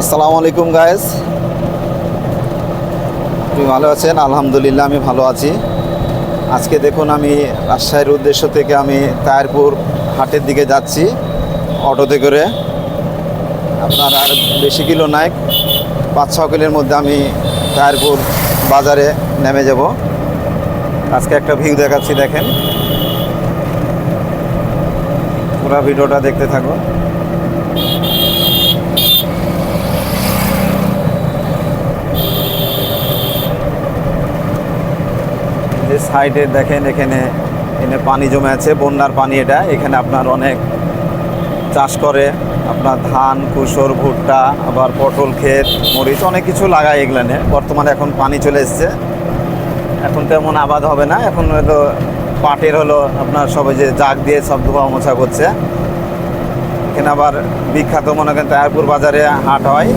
আসসালামু আলাইকুম গায়েস আপনি ভালো আছেন? আলহামদুলিল্লাহ, আমি ভালো আছি। আজকে দেখুন, আমি রাজশাহীর উদ্দেশ্য থেকে আমি তায়ারপুর হাটের দিকে যাচ্ছি অটোতে করে। আপনার আর বেশি কিলো নাই। পাঁচ ছ কিলোর মধ্যে আমি তায়ারপুর বাজারে নেমে যাব। আজকে একটা ভিউ দেখাচ্ছি, দেখেন। পুরো ভিডিওটা দেখতে থাকুন। সাইডে দেখেন, এখানে এখানে পানি জমে আছে, বন্যার পানি এটা। এখানে আপনার অনেক চাষ করে, আপনার ধান, কুসর, ভুট্টা, আবার পটল, ক্ষেত, মরিচ, অনেক কিছু লাগায় এগুলানে। বর্তমানে এখন পানি চলে এসছে। এখন তেমন আবাদ হবে না, এখন হয়তো পাটের হলো আপনার সবাই যে জাগ দিয়ে সব ধোয়া মোছা করছে। এখানে আবার বিখ্যাত মনে করেন তায়ারপুর বাজারে হাট হয়,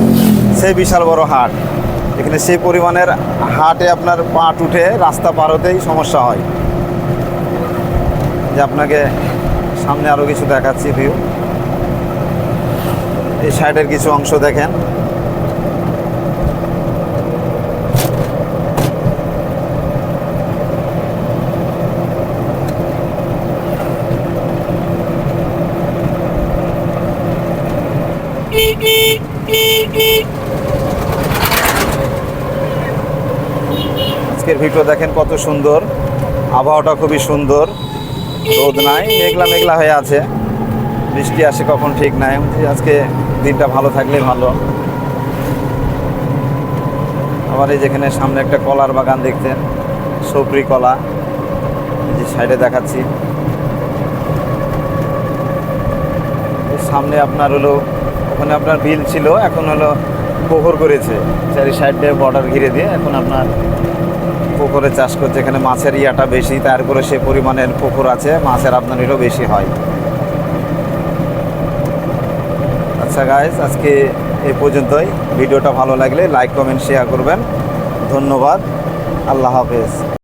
সেই বিশাল বড় হাট। এখানে সেই পরিমাণের হাটে আপনার পাট উঠে রাস্তা পার হতেই সমস্যা হয় যে আপনাকে সামনে আরও কিছু দেখাচ্ছি ভিউ এই সাইডের কিছু অংশ দেখেন আজকের ভিডিও দেখেন কত সুন্দর। আবহাওয়াটা খুবই সুন্দর। রোদ নাই, মেঘলা মেঘলা হয়ে আছে। বৃষ্টি আসে কখন ঠিক নাই। আজকে দিনটা ভালো থাকলে ভালো। আবার এই যেখানে সামনে একটা কলার বাগান দেখতেন সবরি কলা। যে সাইডে দেখাচ্ছি। সামনে আপনার হলো, ওখানে আপনার বিল ছিল, এখন হলো পুকুর করেছে। চারি সাইডে বর্ডার ঘিরে দিয়ে, এখন আপনার পুকুরে চাষ করছে, এখানে মাছের ইয়াটা বেশি তার তারপরে সে পরিমাণের পুকুর আছে, মাছের আপনারও বেশি হয়। আচ্ছা গাইজ আজকে এ পর্যন্তই। ভিডিওটা ভালো লাগলে লাইক কমেন্ট শেয়ার করবেন। ধন্যবাদ। আল্লাহ হাফেজ।